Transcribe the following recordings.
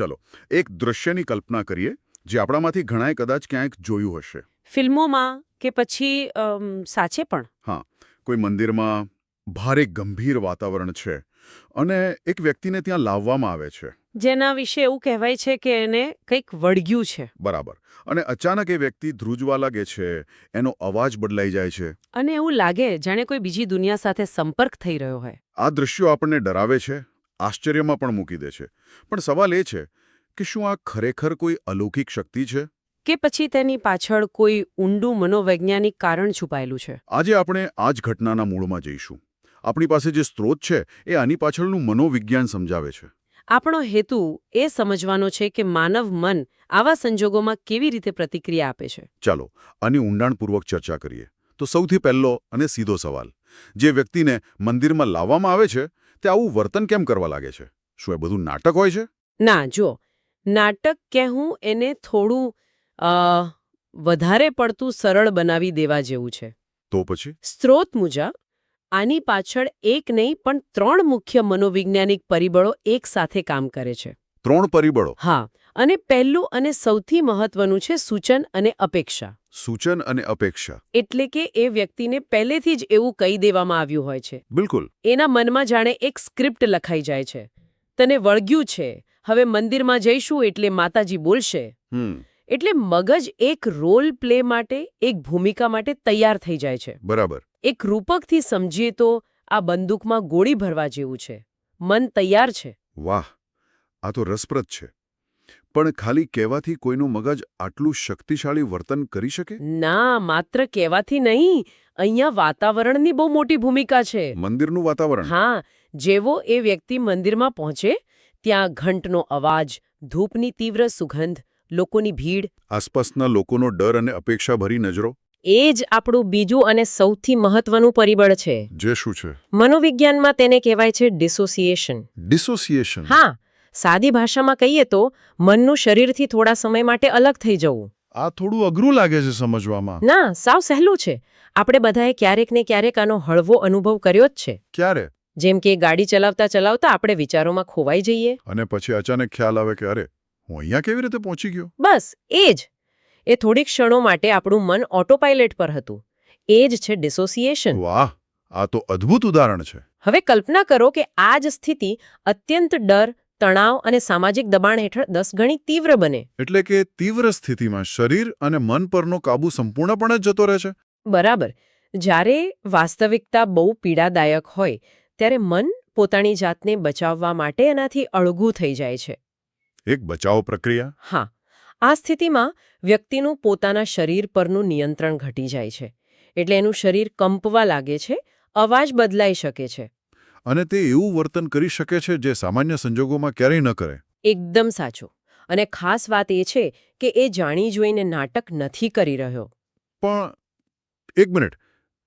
ચલો એક દૃશ્યની કલ્પના કરીએ જે આપણામાંથી ઘણાએ કદાચ ક્યાંક જોયું હશે. ફિલ્મોમાં કે પછી સાચે પણ? હા કોઈ મંદિરમાં ભારે ગંભીર વાતાવરણ છે અને એક વ્યક્તિને ત્યાં લાવવામાં આવે છે. જેના વિશે એવું કહેવાય છે કે એને કંઈક વળગ્યું છે. બરાબર. અને અચાનક એ વ્યક્તિ ધ્રુજવા લાગે છે એનો અવાજ બદલાઈ જાય છે. અને એવું લાગે જાણે કોઈ બીજી દુનિયા સાથે સંપર્ક થઈ રહ્યો હોય. આ દ્રશ્યો આપણને ડરાવે છે આશ્ચર્યમાં પણ મૂકી દે છે. પણ સવાલ એ છે કે શું આ ખરેખર કોઈ અલૌકિક શક્તિ છે? કે પછી તેની પાછળ કોઈ ઊંડું મનોવૈજ્ઞાનિક કારણ છુપાયેલું છે? આજે આપણે આ જ ઘટનાના મૂળમાં જઈશું. આપણી પાસે જે સ્ત્રોત છે એ આની પાછળનું મનોવિજ્ઞાન સમજાવે છે. આપણો હેતુ એ સમજવાનો છે કે માનવ મન આવા સંજોગોમાં કેવી રીતે પ્રતિક્રિયા આપે છે. ચાલો આની ઊંડાણપૂર્વક ચર્ચા કરીએ. તો સૌથી પહેલો અને સીધો સવાલ. જે વ્યક્તિને મંદિરમાં લાવવામાં આવે છે તે આવું વર્તન કેમ કરવા લાગે છે? શું એ બધું નાટક હોય છે? ના જો. નાટક કે હું એને થોડું વધારે પડતું સરળ બનાવી દેવા જેવું છે. તો પછી? સ્ત્રોત મુજબ આની પાછળ એક નહીં પણ ત્રણ મુખ્ય મનોવૈજ્ઞાનિક પરિબળો એક સાથે કામ કરે છે. ત્રણ પરિબળો? હા. અને પહેલું અને સૌથી મહત્વનું છે સૂચન અને અપેક્ષા. સૂચન અને અપેક્ષા. એટલે કે એ વ્યક્તિને પહેલેથી જ એવું કહી દેવામાં આવ્યું હોય છે. બિલકુલ. એના મનમાં જાણે એક સ્ક્રિપ્ટ લખાઈ જાય છે. તને વળગ્યું છે. હવે મંદિરમાં જઈશું એટલે માતાજી બોલશે. હમ. એટલે મગજ એક રોલ પ્લે માટે એક ભૂમિકા માટે તૈયાર થઈ જાય છે. બરાબર. એક રૂપકથી સમજીએ તો આ બંદૂકમાં ગોળી ભરવા જેવું છે. મન તૈયાર છે. વાહ. આ તો રસપ્રદ છે. પણ ખાલી કહેવાથી કોઈનું મગજ આટલું શક્તિશાળી વર્તન કરી શકે? ના માત્ર કહેવાથી નહીં અહીંયા વાતાવરણની બહુ મોટી ભૂમિકા છે. મંદિરનું વાતાવરણ? હા જેવો એ વ્યક્તિ મંદિરમાં પહોંચે ત્યાં ઘંટનો અવાજ ધૂપની તીવ્ર સુગંધ લોકોની ભીડ. આસપાસના લોકોનો ડર અને અપેક્ષાભરી નજરો? એ જ આપણું બીજું અને સૌથી મહત્વનું પરિબળ છે. જે શું છે? મનોવિજ્ઞાનમાં તેને કહેવાય છે ડિસોસિએશન ડિસોસિએશન હા સાદી ભાષામાં કહીએ તો મનનું શરીરથી થોડા સમય માટે અલગ થઈ જવું. આ થોડું અઘરું લાગે છે સમજવામાં. ના સાવ સહેલું છે. આપણે બધાએ ક્યારેક ને ક્યારેક આનો હળવો અનુભવ કર્યો જ છે. ક્યારે? જેમ કે ગાડી ચલાવતા ચલાવતા આપણે વિચારોમાં ખોવાઈ જઈએ. અને પછી અચાનક ખ્યાલ આવે કે અરે હું અહીંયા કેવી રીતે પહોંચી ગયો? બસ એ જ. એ થોડીક ક્ષણો માટે આપણું મન ઓટોપાઇલેટ પર હતું. એ જ છે ડિસોસિએશન વાહ આ તો અદ્ભુત ઉદાહરણ છે. હવે કલ્પના કરો કે આ જ સ્થિતિ અત્યંત ડર તણાવ અને સામાજિક દબાણ હેઠળ દસ ગણી તીવ્ર બને. એટલે કે તીવ્ર સ્થિતિમાં શરીર અને મન પરનો કાબુ સંપૂર્ણપણે જતો રહે છે? બરાબર. જ્યારે વાસ્તવિકતા બહુ પીડાદાયક હોય ત્યારે મન પોતાની જાતને બચાવવા માટે એનાથી અળગું થઈ જાય છે. એક બચાવ પ્રક્રિયા? હા. આ સ્થિતિમાં વ્યક્તિનું પોતાના શરીર પરનું નિયંત્રણ ઘટી જાય છે. એટલે એનું શરીર કંપવા લાગે છે અવાજ બદલાઈ શકે છે. અને તે એવું વર્તન કરી શકે છે જે સામાન્ય સંજોગોમાં ક્યારેય ન કરે. એકદમ સાચું. અને ખાસ વાત એ છે કે એ જાણી જોઈને નાટક નથી કરી રહ્યો. પણ એક મિનિટ.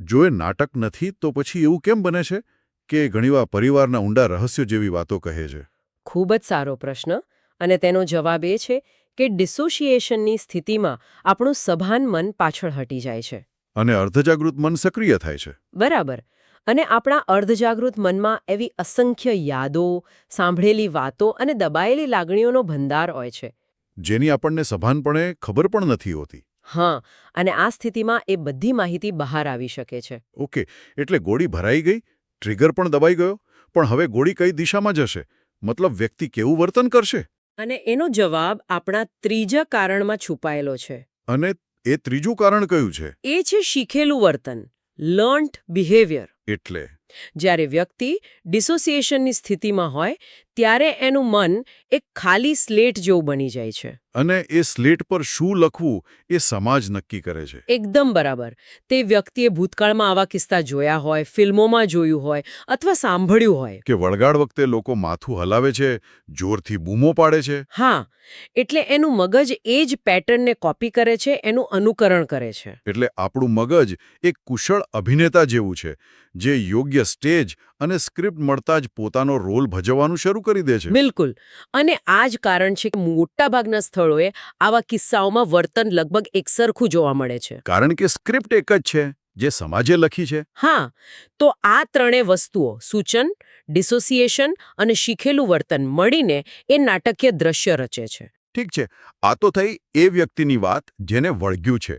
જો એ નાટક નથી તો પછી એવું કેમ બને છે કે ઘણીવાર પરિવારના ઊંડા રહસ્યો જેવી વાતો કહે છે? ખૂબ જ સારો પ્રશ્ન. અને તેનો જવાબ એ છે કે ડિસોસિએશનની સ્થિતિમાં આપણું સભાન મન પાછળ હટી જાય છે. અને અર્ધજાગૃત મન સક્રિય થાય છે. બરાબર. અને આપણા અર્ધજાગૃત મનમાં એવી અસંખ્ય યાદો સાંભળેલી વાતો અને દબાયેલી લાગણીઓનો ભંડાર હોય છે. જેની આપણને સભાનપણે ખબર પણ નથી હોતી. હા અને આ સ્થિતિમાં એ બધી માહિતી બહાર આવી શકે છે. ઓકે એટલે ગોળી ભરાઈ ગઈ ટ્રિગર પણ દબાઈ ગયો પણ હવે ગોળી કઈ દિશામાં જશે? મતલબ વ્યક્તિ કેવું વર્તન કરશે? અને એનો જવાબ આપણા ત્રીજા કારણમાં છુપાયેલો છે. અને એ ત્રીજું કારણ કયું છે? એ છે શીખેલું વર્તન લર્ન્ટ બિહેવિયર એટલે જ્યારે વ્યક્તિ ડિસોસિએશનની સ્થિતિમાં હોય ત્યારે એનું મન એક ખાલી સ્લેટ જેવું બની જાય છે. અને એ સ્લેટ પર શું લખવું એ સમાજ નક્કી કરે છે. એકદમ બરાબર. તે વ્યક્તિએ ભૂતકાળમાં આવા કિસ્સા જોયા હોય ફિલ્મોમાં જોયું હોય અથવા સાંભળ્યું હોય. કે વળગાડ વખતે લોકો માથું હલાવે છે જોરથી બૂમો પાડે છે? હા એટલે એનું મગજ એ જ પેટર્નને કોપી કરે છે એનું અનુકરણ કરે છે. એટલે આપણું મગજ એક કુશળ અભિનેતા જેવું છે જે યોગ્ય સ્ટેજ અને સ્ક્રિપ્ટ મળતા જ પોતાનો રોલ ભજવવાનું શરૂ કરી દે છે. બિલકુલ. અને આ જ કારણ છે કે મોટાભાગના સ્થળોએ આવા કિસ્સાઓમાં વર્તન લગભગ એકસરખું જોવા મળે છે. કારણ કે સ્ક્રિપ્ટ એક જ છે જે સમાજે લખી છે. હા તો આ ત્રણેય વસ્તુઓ સૂચન ડિસોસિએશન અને શીખેલું વર્તન મળીને એ નાટકીય દ્રશ્ય રચે છે. ઠીક છે. આ તો થઈ એ વ્યક્તિની વાત જેને વળગ્યું છે.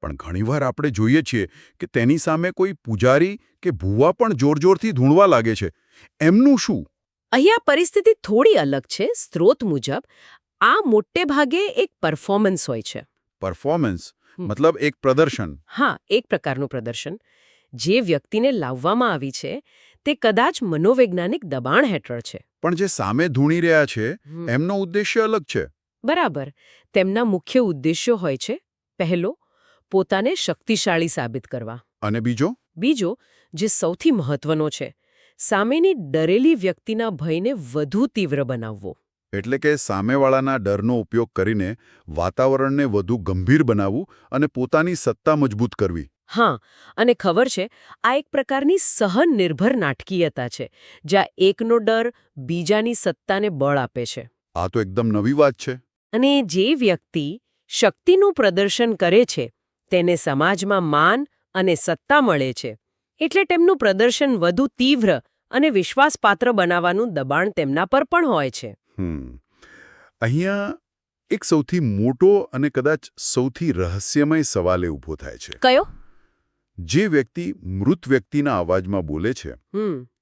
પણ ઘણીવાર આપણે જોઈએ છીએ કે તેની સામે કોઈ પૂજારી કે ભૂવા પણ જોર-જોરથી ધૂણવા લાગે છે. એમનું શું? અહીંયા પરિસ્થિતિ થોડી અલગ છે. સ્ત્રોત મુજબ આ મોટે ભાગે એક પરફોર્મન્સ હોય છે. પરફોર્મન્સ મતલબ એક પ્રદર્શન? હા એક પ્રકારનું પ્રદર્શન. જે વ્યક્તિને લાવવામાં આવી છે તે કદાચ મનોવૈજ્ઞાનિક દબાણ હેઠળ છે. પણ જે સામે ધૂણી રહ્યા છે એમનો ઉદ્દેશ્ય અલગ છે. બરાબર. તેમના મુખ્ય ઉદ્દેશ્યો હોય છે પહેલો પોતાને શક્તિશાળી સાબિત કરવા. અને બીજો? બીજો જે સૌથી મહત્વનો છે સામેની ડરેલી વ્યક્તિના ભયને વધુ તીવ્ર બનાવવો. એટલે કે સામેવાળાના ડરનો ઉપયોગ કરીને વાતાવરણને વધુ ગંભીર બનાવવું અને પોતાની સત્તા મજબૂત કરવી. હા અને ખબર છે આ એક પ્રકારની સહન નિર્ભર નાટકીયતા છે જ્યાં એકનો ડર બીજાની સત્તાને બળ આપે છે. આ તો એકદમ નવી વાત છે. અને જે વ્યક્તિ શક્તિનું પ્રદર્શન કરે છે તેને સમાજમાં માન અને સત્તા મળે છે. એટલે તેમનું પ્રદર્શન વધુ તીવ્ર અને વિશ્વાસપાત્ર બનાવવાનું દબાણ તેમના પર પણ હોય છે. હમ. અહીંયા એક સૌથી મોટો અને કદાચ સૌથી રહસ્યમય સવાલ એ ઊભો થાય છે. કયો? જે વ્યક્તિ મૃત વ્યક્તિના અવાજમાં બોલે છે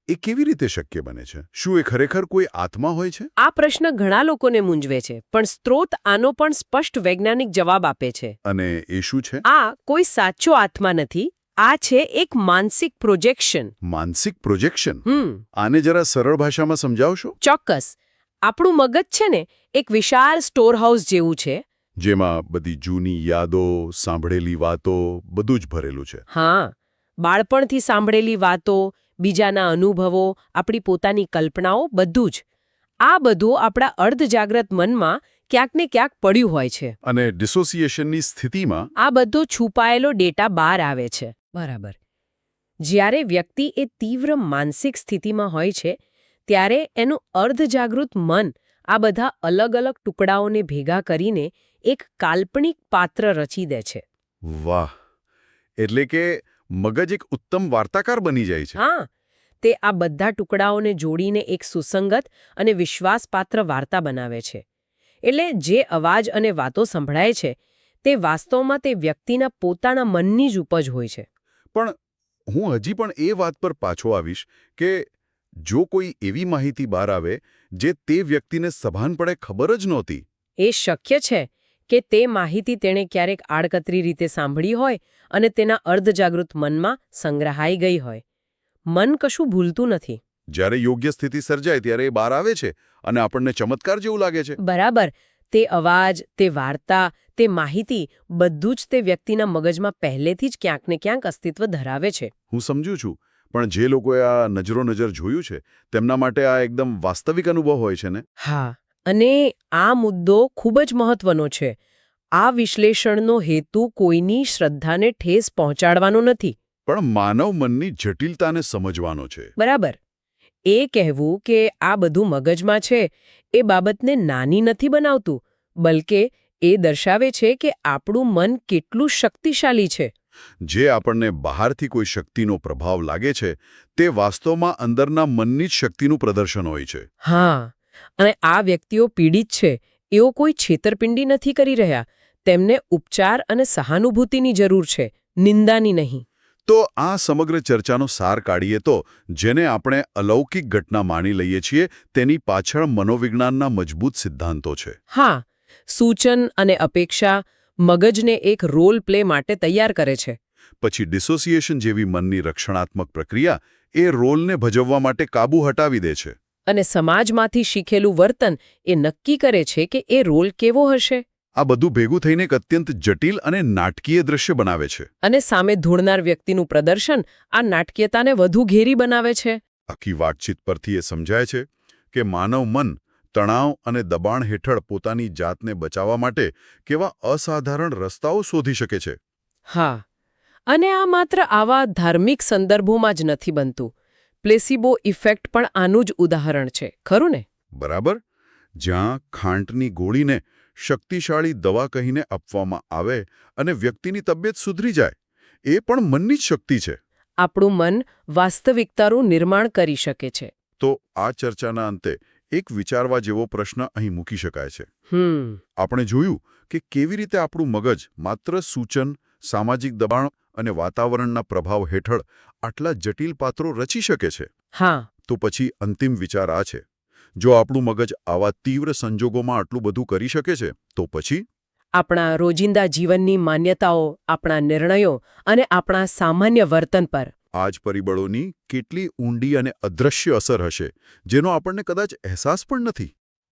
એ કેવી રીતે શક્ય બને છે? શું એ ખરેખર કોઈ આત્મા હોય છે? આ પ્રશ્ન ઘણા લોકોને મૂંઝવે છે પણ સ્ત્રોત આનો પણ સ્પષ્ટ વૈજ્ઞાનિક જવાબ આપે છે. અને એ શું છે? આ કોઈ સાચો આત્મા નથી આ છે એક માનસિક પ્રોજેક્શન. માનસિક પ્રોજેક્શન? હમ. આને જરા સરળ ભાષામાં સમજાવશો? ચોક્કસ. આપણું મગજ છે ને એક વિશાળ સ્ટોર હાઉસ જેવું છે. જેમાં બધી જૂની યાદો સાંભળેલી વાતો બધું જ ભરેલું છે. હા. બાળપણથી સાંભળેલી વાતો બીજાના અનુભવો આપણી પોતાની કલ્પનાઓ બધું જ. આ બધું આપણા અર્ધજાગ્રત મનમાં ક્યાંક ને ક્યાંક પડ્યું હોય છે. અને ડિસોસિએશનની સ્થિતિમાં આ બધો છુપાયેલો ડેટા બહાર આવે છે. બરાબર. જ્યારે વ્યક્તિ એ તીવ્ર માનસિક સ્થિતિમાં હોય છે ત્યારે એનું અર્ધજાગૃત મન આ બધા અલગ અલગ ટુકડાઓને ભેગા કરીને એક કાલ્પનિક પાત્ર રચી દે છે. વાહ! એટલે કે મગજ એક ઉત્તમ વાર્તાકાર બની જાય છે. હા તે આ બધા ટુકડાઓને જોડીને એક સુસંગત અને વિશ્વાસપાત્ર વાર્તા બનાવે છે. એટલે જે અવાજ અને વાતો સંભળાય છે તે વાસ્તવમાં તે વ્યક્તિના પોતાના મનની જ ઉપજ હોય છે. પણ હું હજી પણ એ વાત પર પાછો આવીશ કે જો કોઈ એવી માહિતી બહાર આવે જે તે વ્યક્તિને સભાનપણે ખબર જ નહોતી. એ શક્ય છે કે તે માહિતી તેણે ક્યારેક આડકતરી રીતે સાંભળી હોય અને તેના અર્ધજાગૃત મનમાં સંગ્રહાઈ ગઈ હોય. મન કશું ભૂલતું નથી. જ્યારે યોગ્ય સ્થિતિ સર્જાય ત્યારે એ બહાર આવે છે અને આપણને ચમત્કાર જેવું લાગે છે. બરાબર. તે અવાજ તે વાર્તા તે માહિતી બધું જ તે વ્યક્તિના મગજમાં પહેલેથી જ ક્યાંક ને ક્યાંક અસ્તિત્વ ધરાવે છે. હું સમજુ છું પણ જે લોકોએ આ નજરો નજર જોયું છે તેમના માટે આ એકદમ વાસ્તવિક અનુભવ હોય છે ને? હા. અને આ મુદ્દો ખૂબ જ મહત્વનો છે. આ વિશ્લેષણનો હેતુ કોઈની શ્રદ્ધાને ઠેસ પહોંચાડવાનો નથી. પણ માનવ મનની જટિલતાને સમજવાનો છે. બરાબર. એ કહેવું કે આ બધું મગજમાં છે એ બાબતને નાની નથી બનાવતું બલકે એ દર્શાવે છે કે આપણું મન કેટલું શક્તિશાળી છે. જે આપણને બહારથી કોઈ શક્તિનો પ્રભાવ લાગે છે તે વાસ્તવમાં અંદરના મનની જ શક્તિનું પ્રદર્શન હોય છે. હા. અને આ વ્યક્તિઓ પીડિત છે એઓ કોઈ છેતરપિંડી નથી કરી રહ્યા. તેમને ઉપચાર અને સહાનુભૂતિની જરૂર છે નિંદાની નહીં. તો આ સમગ્ર ચર્ચાનો સાર કાઢીએ તો જેને આપણે અલૌકિક ઘટના માની લઈએ છીએ તેની પાછળ મનોવિજ્ઞાનના મજબૂત સિદ્ધાંતો છે. હા સૂચન અને અપેક્ષા મગજને એક રોલ પ્લે માટે તૈયાર કરે છે. પછી ડિસોસિએશન જેવી મનની રક્ષણાત્મક પ્રક્રિયા એ રોલને ભજવવા માટે કાબુ હટાવી દે છે. અને સમાજમાંથી શીખેલું વર્તન એ નક્કી કરે છે કે એ રોલ કેવો હશે. આ બધું ભેગું થઈને એક અત્યંત જટિલ અને નાટકીય દ્રશ્ય બનાવે છે. અને સામે ધૂળનાર વ્યક્તિનું પ્રદર્શન આ નાટકીયતાને વધુ ઘેરી બનાવે છે. આખી વાતચીત પરથી એ સમજાય છે કે માનવ મન તણાવ અને દબાણ હેઠળ પોતાની જાતને બચાવવા માટે કેવા અસાધારણ રસ્તાઓ શોધી શકે છે. હા. અને આ માત્ર આવા ધાર્મિક સંદર્ભોમાં જ નથી બનતું. પ્લેસિબો ઇફેક્ટ પણ આનું જ ઉદાહરણ છે ખરું ને? બરાબર. જ્યાં ખાંટની ગોળીને શક્તિશાળી દવા કહીને આપવામાં આવે અને વ્યક્તિની તબિયત સુધરી જાય એ પણ મનની જ શક્તિ છે. આપણું મન વાસ્તવિકતાનું નિર્માણ કરી શકે છે. તો આ ચર્ચાના અંતે એક વિચારવા જેવો પ્રશ્ન અહીં મૂકી શકાય છે. આપણે જોયું કે કેવી રીતે આપણું મગજ માત્ર સૂચન સામાજિક દબાણ અને વાતાવરણના પ્રભાવ હેઠળ આટલા જટિલ પાત્રો રચી શકે છે? હા. તો પછી અંતિમ વિચાર આ છે. જો આપણું મગજ આવા તીવ્ર સંજોગોમાં આટલું બધું કરી શકે છે તો પછી? આપણા રોજિંદા જીવનની માન્યતાઓ આપણા નિર્ણયો અને આપણા સામાન્ય વર્તન પર. આ જ પરિબળોની કેટલી ઊંડી અને અદૃશ્ય અસર હશે જેનો આપણને કદાચ અહેસાસ પણ નથી?